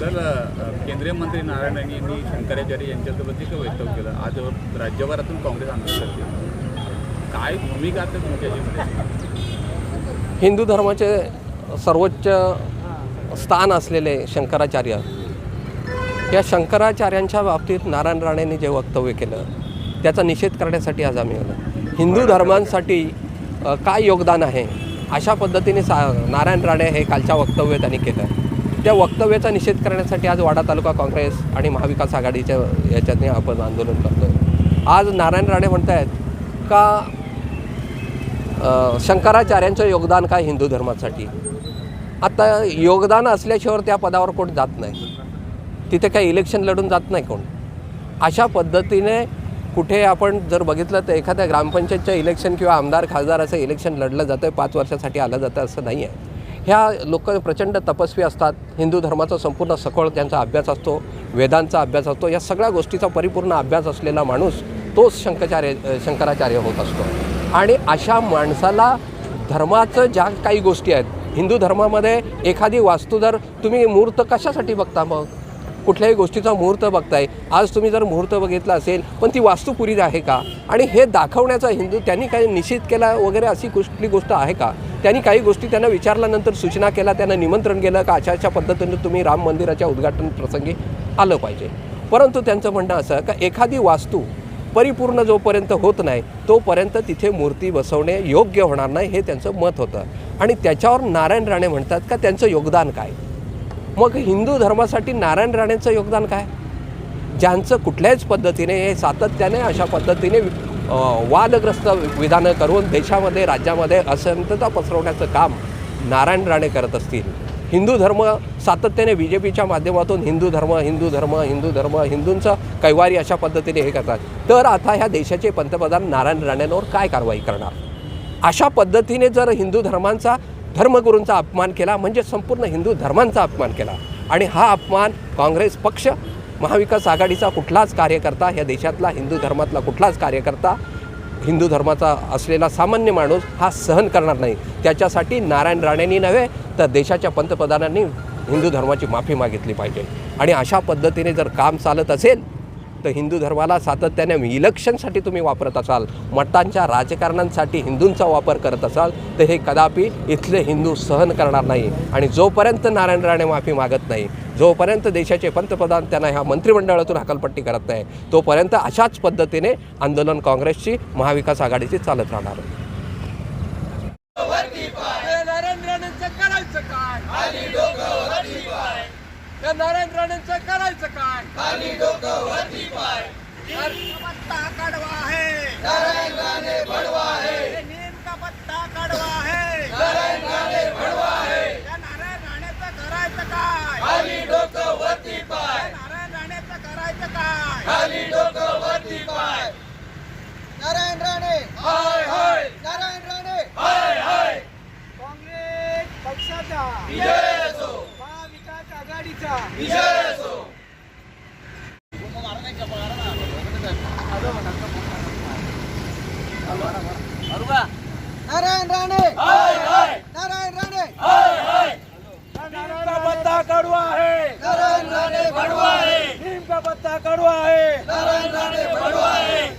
तर केंद्रीय मंत्री नारायण राणे यांनी शंकराचार्य यांच्यासोबत एक वक्तव्य केलं. आज राज्यभरातून काँग्रेस आंदोलन करते. काय भूमिका आता तुमची याच्यामध्ये हिंदू धर्माचे सर्वोच्च स्थान असलेले शंकराचार्य या शंकराचार्यांच्या बाबतीत नारायण राणेंनी जे वक्तव्य केलं त्याचा निषेध करण्यासाठी आज आम्ही आलो. हिंदू धर्मांसाठी काय योगदान आहे? अशा पद्धतीने सा नारायण राणे हे कालच्या वक्तव्य त्यांनी केलं. त्या वक्तव्याचा निषेध करण्यासाठी आज वाडा तालुका काँग्रेस आणि महाविकास आघाडीच्या याच्यातने आपण आंदोलन करतो आज नारायण राणे म्हणत आहेत का शंकराचार्यांचं योगदान काय हिंदू धर्मासाठी? आता योगदान असल्याशिवाय त्या पदावर कोण जात नाही. तिथे काही इलेक्शन लढून जात नाही कोण. अशा पद्धतीने कुठे आपण जर बघितलं तर एखाद्या ग्रामपंचायतच्या इलेक्शन किंवा आमदार खासदार असं इलेक्शन लढलं जातं आहे पाच वर्षासाठी आलं जातं असं नाही आहे ह्या लोक प्रचंड तपस्वी असतात. हिंदू धर्माचा संपूर्ण सखोल त्यांचा अभ्यास असतो वेदांचा अभ्यास असतो या सगळ्या गोष्टीचा परिपूर्ण अभ्यास असलेला माणूस तोच शंकराचार्य शंकराचार्य होत असतो. आणि अशा माणसाला धर्माचं ज्या काही गोष्टी आहेत हिंदू धर्मामध्ये एखादी वास्तू जर तुम्ही मुहूर्त कशासाठी बघता मग? कुठल्याही गोष्टीचा मुहूर्त बघताय. आज तुम्ही जर मुहूर्त बघितला असेल पण ती वास्तू पुरी आहे का? आणि हे दाखवण्याचा हिंदू त्यांनी काही निश्चित केला वगैरे अशी कुठली गोष्ट आहे का? त्यांनी काही गोष्टी त्यांना विचारल्यानंतर सूचना केल्या त्यांना निमंत्रण केलं का अशा अशा पद्धतीने तुम्ही राम मंदिराच्या उद्घाटन प्रसंगी आलं पाहिजे. परंतु त्यांचं म्हणणं असं का एखादी वास्तू परिपूर्ण जोपर्यंत होत नाही तोपर्यंत तिथे मूर्ती बसवणे योग्य होणार नाही हे त्यांचं मत होतं. आणि त्याच्यावर नारायण राणे म्हणतात का त्यांचं योगदान काय? मग हिंदू धर्मासाठी नारायण राणेंचं योगदान काय? ज्यांचं कुठल्याच पद्धतीने हे सातत्याने अशा पद्धतीने वादग्रस्त विधानं करून देशामध्ये राज्यामध्ये असंतता पसरवण्याचं काम नारायण राणे करत असतील. हिंदू धर्म सातत्याने बी जे पीच्या माध्यमातून हिंदू धर्म हिंदू धर्म हिंदू धर्म हिंदूंचं कैवारी अशा पद्धतीने हे करतात. तर आता ह्या देशाचे पंतप्रधान नारायण राणेंवर काय कारवाई करणार? अशा पद्धतीने जर हिंदू धर्मांचा धर्मगुरूंचा अपमान केला म्हणजे संपूर्ण हिंदू धर्मांचा अपमान केला आणि हा अपमान काँग्रेस पक्ष महाविकास आघाडीचा कुठलाच कार्यकर्ता या देशातला हिंदू धर्मातला कुठलाच कार्यकर्ता हिंदू धर्माचा असलेला सामान्य माणूस हा सहन करणार नाही. त्याच्यासाठी नारायण राणेंनी नव्हे तर देशाच्या पंतप्रधानांनी हिंदू धर्माची माफी मागितली पाहिजे. आणि अशा पद्धतीने जर काम चालत असेल तर हिंदू धर्माला सातत्याने इलेक्शनसाठी तुम्ही वापरत असाल मठांच्या राजकारणांसाठी हिंदूंचा वापर करत असाल तर हे कदापि इथले हिंदू सहन करणार नाही आणि जोपर्यंत नारायण राणे माफी मागत नाही जोपर्यंत देशाचे पंतप्रधान त्यांना ह्या मंत्रिमंडळातून हकालपट्टी करत नाही तोपर्यंत अशाच पद्धतीने आंदोलन काँग्रेसची महाविकास आघाडीची चालत राहणार हे नारायण राणेंचं करायचं काय खाली डोकं वरती पाय या नारायण राणेंचं करायचं काय? खाली डोकं वरती पाय. पत्ता कडवा आहे. नारायण राणे भडवा आहे. नीम का पत्ता कडवा आहे. नारायण राणे भडवा आहे. या नारायण राणेचं करायचं काय? खाली डोकं वरती पाय. नारायण राणेचं करायचं काय? खाली डोकं वरती पाय. नारायण राणे! हाय हाय. नारायण राणे! हाय हाय. काँग्रेस पक्षाचा! विजय असो महाविकास आघाडीचा विजय असो नारायण राणे! नारायण राणे! का पत्ता कड़वा है नारायण राणे भड़वा है नीम का पत्ता कड़वा है नारायण राणे भड़वा है